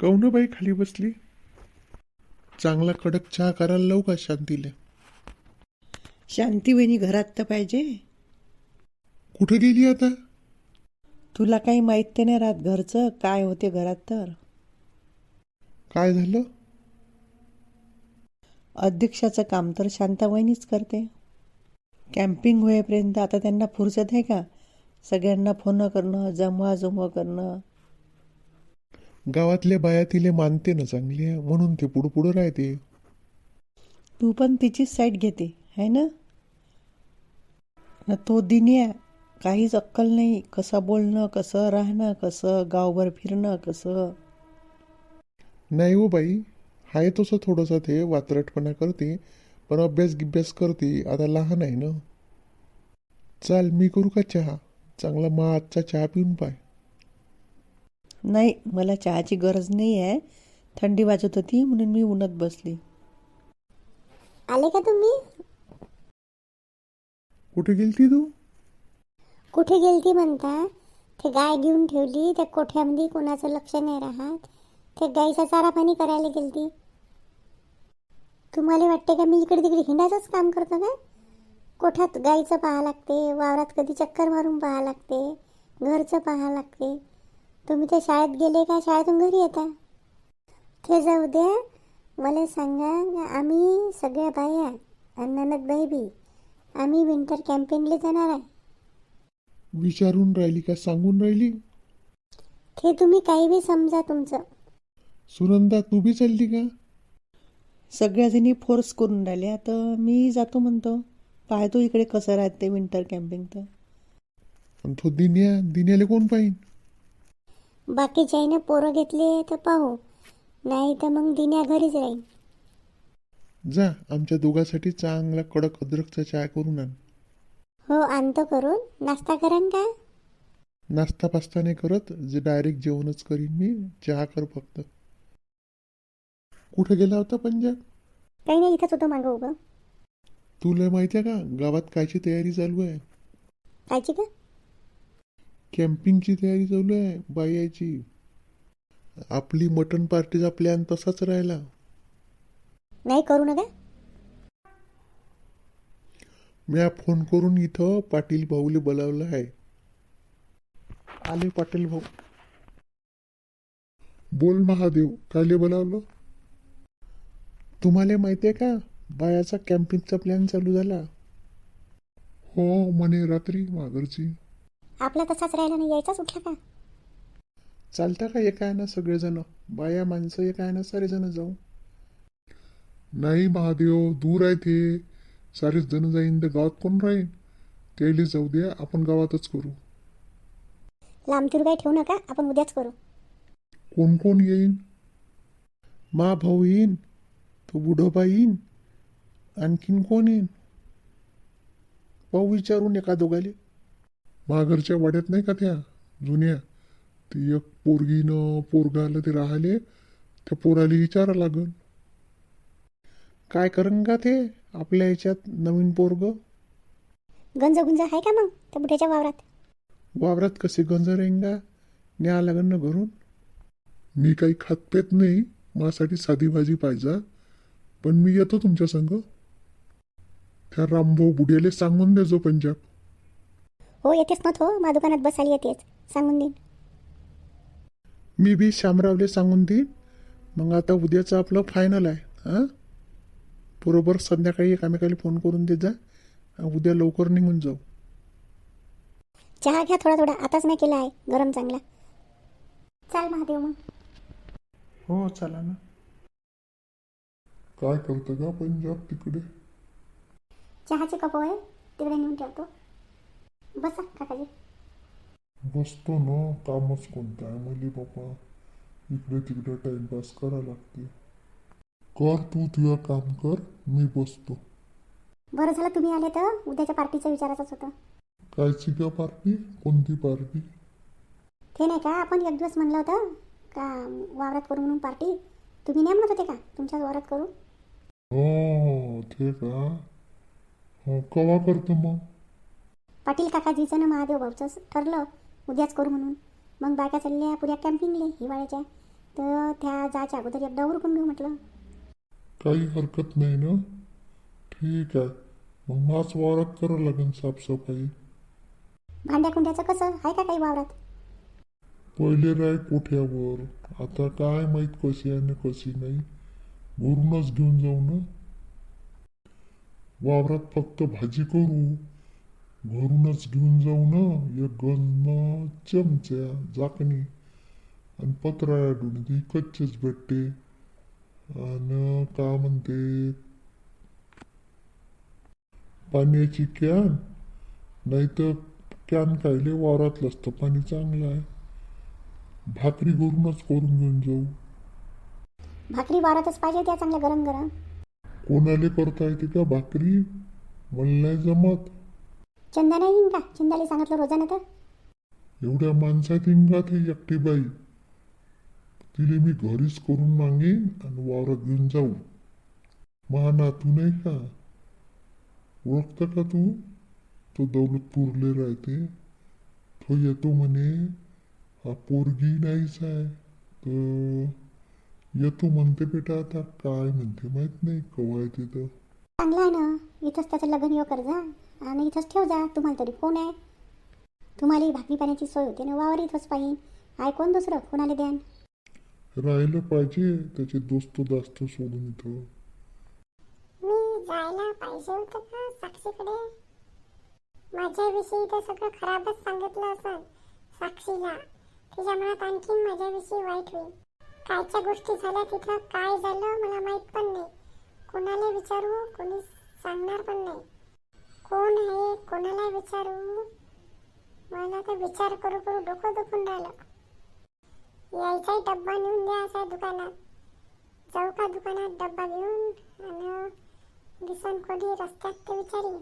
कौन बाई खाली बसली. चांगला कडक चहा करायला लावू का शांतीला? शांती वहिनी घरात तर पाहिजे. कुठे गेली आता? तुला काही माहीत ते नाही राहत घरचं. काय होते घरात तर? काय झालं? अध्यक्षाचं काम तर शांता वहिनीच करते. कॅम्पिंग होईपर्यंत आता त्यांना फुरसत आहे का? सगळ्यांना फोन करणं जमवा जमवा करणं. गावातल्या बाया तिले मानते ना चांगली म्हणून ते पुढं पुढं राहते. तू पण तिचीच साईड घेते है ना? न तो दिन्या काहीच अक्कल नाही. कसं बोलणं कसं राहणं कसं गावभर फिरणं कसं? नाही हो बाई. आहे तसं थोडंसं ते वात्रटपणा करते पण अभ्यास गिभ्यास करते. आता लहान आहे ना. चाल मी करू का चहा? चांगला मा आजचा चहा पिऊन पाय. नाही मला चहाची गरज नाही आहे थंडी वाजत होती म्हणून मी उन्हात बसली. आले का तुम्ही? कुठे गेलती तू? कुठे गेलती म्हणता? ते गाय घेऊन ठेवली त्या कोठ्यामध्ये कोणाचं लक्ष नाही राहत. ते गाईचा चारा पाणी करायला गेलती. तुम्हाला वाटते का मी इकडे तिकडे हिंडायचंच काम करतो का? कोठ्यात गाईचं पाहा लागते वावरात कधी चक्कर मारून पाहा लागते घरचं पाहा लागते. तुम्ही तर शाळेत गेले का? शाळेतून घरी येता? ते जाऊ द्या. मला सांगा आम्ही सगळ्या बाया आणि ननद बाई बी आम्ही विंटर कॅम्पिंगला जाणार आहे. विचारून राहिली का? सांगून राहिली? ते तुम्ही काही बी समजा तुमचं. सुनंदा तू बी चालली का? सगळ्याजणी फोर्स करून राहिल्या तर मी जातो म्हणतो. पाहतो इकडे कसं राहते विंटर कॅम्पिंग तर. आणि तो दिन्या दिन्याला कोण पाहिन? बाकीच्याने पोरं घेतले तर पाहू. नाही तर मग दिन्या घरीच राहील जा आमच्या दोघांसाठी चांगला कडक अद्रकचा चहा करून आण. हो आणतो करून. नाश्ता करान का? नाश्ता पास्ता नाही करत जे डायरेक्ट जेवणच करीन मी चहा कर फक्त. कुठे गेला होता पंजाब काही नाही इथंच होतं मागं उभं. तुला माहिती आहे का गावात कायची तयारी चालू आहे? कायची का कॅम्पिंगची तयारी चालू आहे बायाची. आपली मटन पार्टीचा प्लॅन तसाच राहिला. नाही करू नका? म्या फोन करून इथं पाटील भाऊले बोलावलं आहे. आले पाटील भाऊ. बोल महादेव कायले बोलावलं? तुम्हाला माहिती आहे का बायाचा कॅम्पिंगचा प्लॅन चालू झाला. हो म्हणे रात्री माघरची. आपला तसाच राहिला नाही यायचाच उठला का? चालता का एका आहे ना सगळेजण? बाया माणसं एका आहे ना सारे जण जाऊ नाही महादेव दूर आहे ते. सारेच जण जाईन तर गावात कोण राहीन? त्याला जाऊ द्या आपण गावातच करू. लांबचूर काही ठेवू नका आपण उद्याच करू. कोण कोण येईन? मा भाऊ येईन? तो बुढोबा येईन? आणखीन कोण येईन? पाहू विचारून एका दोघाले. माघरच्या वाड्यात नाही का त्या जुन्या? ती एक पोरगीनं पोरगाला ते राहिले. त्या पोराला विचारा लागल. काय करन का ते आपल्या याच्यात नवीन पोरग? गंज गुंज आहे का मग त्या बुढ्याच्या वावरात? वावरात कसे गंज रेंगा न्या लागन ना घरून. मी काही खात पेत नाही माझ्यासाठी साधी भाजी पाहिजे. पण मी येतो तुमच्या संग. त्या रामभाऊ बुड्याले सांगून देजो पंजाब. हो येतेच ना हो मा दुकानात बसायला येतेच सांगून देईन मी बी शामरावले सांगून देईन. मग आता उद्याचं आपलं फायनल आहे. हां? बरोबर संध्याकाळी एकामेकाला फोन करून देत जा. उद्या लवकर निघून जाऊ. चहा घ्या थोडा थोडा. आताच नाही केला आहे. गरम चांगला. चाल महादेव मग. हो चला ना. काय करतं का पंजाब तिकडे? चहाचे कप आहे. तिकडे नेऊन ठेवतो. बसा काकाजी. बसतो ना कामच कोणतं आहे मुली बाबा. इकडे तिकडे टाइमपास करा लागते. कर तू तुझं काम कर मी बसतो. बरं झालं तुम्ही आले तर उद्याच्या पार्टीचं विचारायचंच होतं. कायची का पार्टी? कोणती पार्टी? ते नाही का आपण एक दिवस म्हणलं होतं का वावरात करू म्हणून पार्टी? तुम्ही नाही म्हणत होते का तुमच्याच वावरात करू? हो ते का? हो कवा करतो मग? पाटील काकाजीचं ना महादेव भाऊचं ठरलं उद्याच करू म्हणून. मग बायका चालल्या पुऱ्या कॅम्पिंगले हिवाळ्याच्या. तर त्या जायच्या अगोदर एकदा उरकून घेऊ म्हटलं. काही हरकत नाही ना? ठीक आहे. मग माच वावरात करावं लागेल साफसफाई. भांड्या कुंड्याचं कसं? आहे का काही वावरात? पहिले राय कोठ्यावर? आता काय माहीत कशी आहे ना कशी नाही? घरूनच घेऊन जाऊ ना? वावरात फक्त भाजी करू. घरूनच घेऊन जाऊ ना एक गंज चमच्या झाकणी. आणि पत्राया डुणी कच्चेच भेटते आणि का म्हणते? पाण्याची कॅन. नाही तर कॅन खायले वावरातलं असतं पाणी चांगलं आहे. भाकरी करूनच करून घेऊन जाऊ. भाकरी वावरातच पाहिजे त्या चांगल्या गरम गरम कोणाले करता येते का भाकरी? मला नाही जमत. चंदा नाही येईन का चंदाला सांगितलं रोजानं तर. एवढ्या माणसात इंगात ही एकटी बाई. तिले मी घरीच करून मागेन आणि वावरात घेऊन जाऊ. महा नातू नाही का? ओळखतं का तू? तो दौलतपूरले राहते. तो येतो म्हणे हा पोरगी नाहीच आहे. तर येतो म्हणते बेटा आता. काय म्हणते माहीत नाही कवा येते तर. चांगलं आहे ना. इथंच त्याचं लग्न यो कर जा. आणि इथंच ठेव जा. तुम्हाला तरी कोण आहे. तुम्हाला भाकरी पाण्याची सोय होते ना वावर इथंच पाहिजे. आहे कोण दुसरं? कोणाला द्यान? राहिलं पाहिजे त्याचे दोस्त दास्त सोडून इथं. मी जायला पाहिजे होतं का साक्षीकडे? माझ्याविषयी तर सगळं खराबच सांगितलं असं साक्षीला. तिच्या मनात आणखीन माझ्याविषयी वाईट होईल. कायच्या गोष्टी झाल्या तिथं काय झालं मला माहीत पण नाही. कोणाला विचारू कोणी सांगणार पण नाही. कोण आहे? कोणाला विचारू? मला तर विचार करू करू डोकं दुखून राहिलं. यायचाही डब्बा नेऊन द्या असा दुकानात. जाऊ का दुकानात? डब्बा घेऊन आणि दिसन कोणी रस्त्यात ते विचारी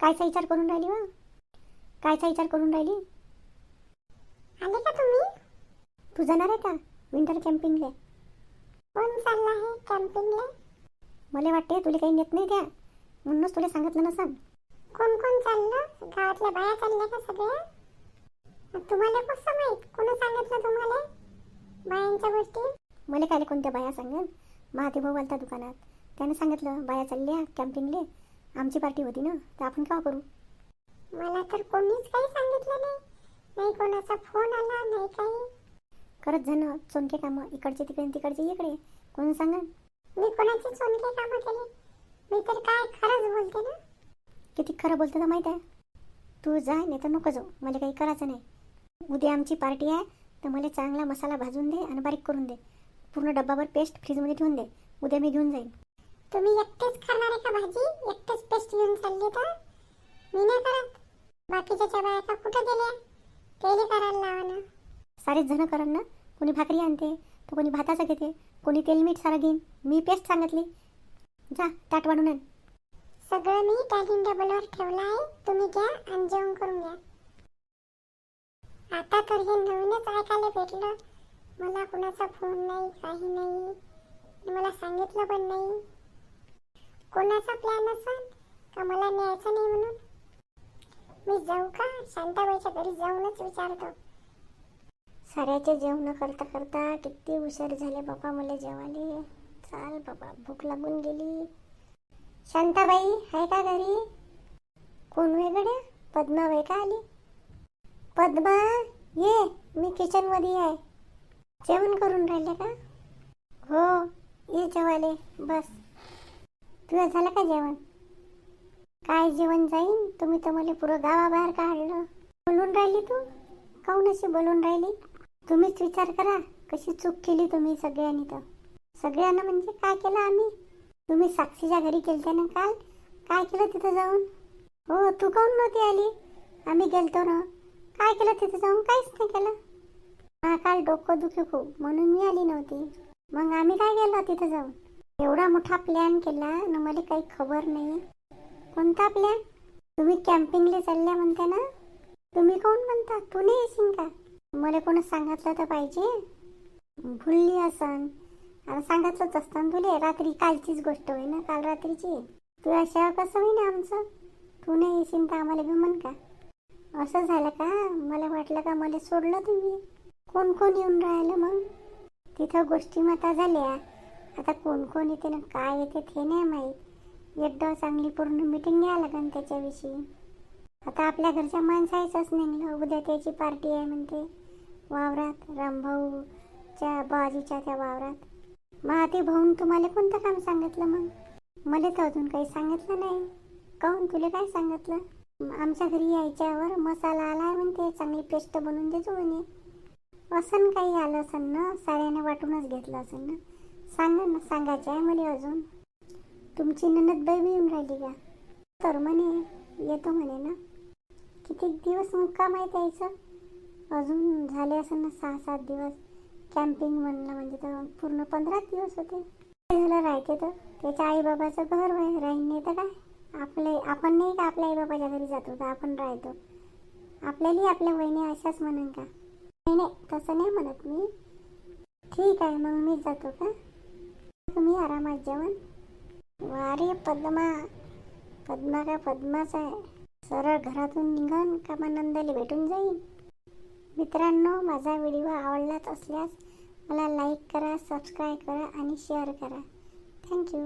कायचा विचार करून राहिली वा कायचा विचार करून राहिली? आले का तुम्ही? तू जाणार आहे का? विंटर कॅम्पिंगले. कोण चालला आहे कॅम्पिंगला? मला वाटते तुला काही नेत नाही त्या. म्हणूनच तुला सांगितलं नसन कोण कोण चाललं? गावातल्या बाया चालल्या का सगळ्या? तुम्हाला कसं माहीत? कोण सांगितलं तुम्हाला? बायांच्या गोष्टी? मला काय कोणत्या बाया सांगेल महाते भाऊ आलता दुकानात. त्याने सांगितलं बाया चालल्या कॅम्पिंगले. आमची पार्टी होती ना तर आपण का करू? मला तर कोणीच काही सांगितलं नाही. नाही कोणाचा फोन आला नाही काही. करत जण चोनके कामं इकडचे तिकडे तिकडचे इकडे. कोण सांगेल मी कोणाची चोनके कामं केले? मी तर काय खरंच बोलते ना? किती खरं बोलतं तर माहीत आहे. तू जाय नाही तर नको जाऊ. मला काही करायचं नाही. उद्या आमची पार्टी आहे तर मला चांगला मसाला भाजून दे आणि बारीक करून दे. पूर्ण डब्बाभर पेस्ट फ्रीजमध्ये ठेवून दे. उद्या मी घेऊन जाईन. तुम्ही एकटेच खाणार आहे का भाजी? एकटेच पेस्ट घेऊन चालले तर? मी नाही करत. बाकीच्या त्या बाया का कुठं गेल्या तेले करायला लावा ना. सारेच जण करन ना? कोणी भाकरी आणते तर कोणी भाताचं घेते. कोणी तेल मीठ सारं घेईन. मी पेस्ट सांगितली. जा ताट वाढून आण. सगळं मी डायनिंग टेबलवर ठेवलं आहे. तुम्ही घ्या आणि जेवण करून घ्या. आता तर हे नवीनच ऐकायला भेटलं. मला कुणाचा फोन नाही काही नाही. मला सांगितलं पण नाही. कोणाचा प्लॅन असेल? का मला न्यायचं नाही म्हणून? मी जाऊ का? शांताबाईच्या घरी जाऊनच विचारतो. साऱ्याचे जेवण करता करता किती हुशार झाले बाबा मला जेवायला चाल बाबा भूक लागून गेली. शांताबाई आहे का घरी? कोण वेगळ्या पद्मा वे का आली? पद्मा ये मी किचनमध्ये आहे. जेवण करून राहिले का? हो ये जेवाले बस. तुझं झालं का जेवण? काय जेवण जाईन? तुम्ही तर मला पुरं गावाबाहेर काढलं. बोलून राहिली तू? काऊन अशी बोलून राहिली? तुम्हीच विचार करा कशी चूक केली तुम्ही सगळ्यांनी तर. सगळ्यांना म्हणजे काय केलं आम्ही? तुम्ही साक्षीच्या घरी गेलते ना काल? काय केलं तिथं जाऊन? हो तू काऊन नव्हती आली? आम्ही गेलतो ना. काय केलं तिथं जाऊन? काहीच नाही केलं. हा काल डोकं दुखी खूप म्हणून मी आली नव्हती. मग आम्ही काय केलं तिथं जाऊन? एवढा मोठा प्लॅन केला ना मला काही खबर नाही. कोणता प्लॅन तुम्ही कॅम्पिंगला चालल्या म्हणते ना? तुम्ही कोण म्हणता? तू नाही येशील का? मला कोण सांगितलं तर पाहिजे. भुलली असन. आता सांगितलंच असतं तुले रात्री कालचीच गोष्ट होई ना काल रात्रीची. तू अशा कसं होईन आमचं? तू नाही येशील तर आम्हाला घेऊन म्हण का? असं झालं का? मला वाटलं का मला सोडलं तुम्ही. कोण कोण येऊन राहिलं मग? तिथं गोष्टी मता झाल्या. आता कोण कोण येते ना काय येते ते नाही माहीत. एकदा चांगली पूर्ण मिटिंग घ्या लागेल त्याच्याविषयी? आता आपल्या घरच्या माणसायचंच निघलं. उद्या त्याची पार्टी आहे म्हणते. वावरात रामभाऊच्या बाजूच्या त्या वावरात. मग ते भाऊन तुम्हाला कोणतं काम सांगितलं मग? मला तर अजून काही सांगितलं नाही. काहून? तुला काय सांगितलं? आमच्या घरी यायच्यावर मसाला आला आहे म्हणते चांगली पेस्ट बनवून दे म्हणे. असं काही आलं असेल ना साऱ्याने वाटूनच घेतलं असेल ना. सांगा ना सांगायचं आहे मला अजून. तुमची ननद बाई बी येऊन राहिली का? तर म्हणे येतो म्हणे ना. किती दिवस मुक्काम आहे त्यायचं अजून झाले असेल ना सहा सात दिवस. कॅम्पिंग म्हणलं म्हणजे तर पूर्ण पंधरा दिवस होते. झालं राहते तर? त्याच्या आईबाबाचं घर वय राहीन नाही तर काय? आपले आपण नाही का आपल्या आईबाबाच्या घरी जातो तर आपण राहतो. आपल्यालाही आपल्या वहिनी अशाच म्हणून का? नाही नाही तसं नाही म्हणत मी. ठीक आहे मग मी जातो का? तुम्ही आरामात जेवण. वारे पद्मा पद्मा का पद्माच आहे. सरळ घरातून निघन का मग नंदाला भेटून जाईन? मित्रांनो माझा व्हिडिओ आवडलाच असल्यास मला लाईक करा सबस्क्राईब करा आणि शेअर करा. थँक्यू